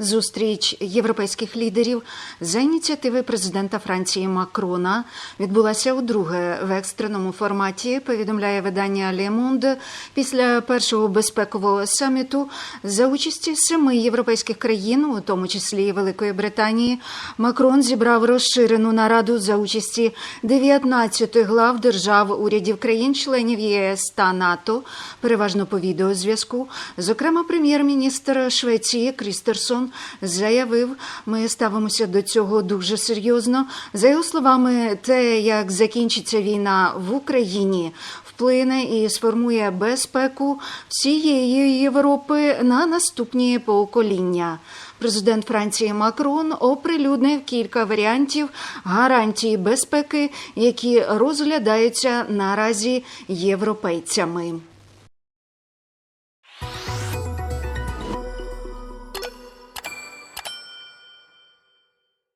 Зустріч європейських лідерів за ініціативи президента Франції Макрона відбулася удруге в екстреному форматі. Повідомляє видання Le після першого безпекового саміту за участі семи європейських країн, у тому числі і Великої Британії. Макрон зібрав розширену нараду за участі 19 глав держав урядів країн-членів ЄС та НАТО, переважно по відеозв'язку. Зокрема, прем'єр-міністр Швеції Крістерсон заявив, ми ставимося до цього дуже серйозно. За його словами, те, як закінчиться війна в Україні, вплине і сформує безпеку всієї Європи на наступні покоління. Президент Франції Макрон оприлюднив кілька варіантів гарантії безпеки, які розглядаються наразі європейцями.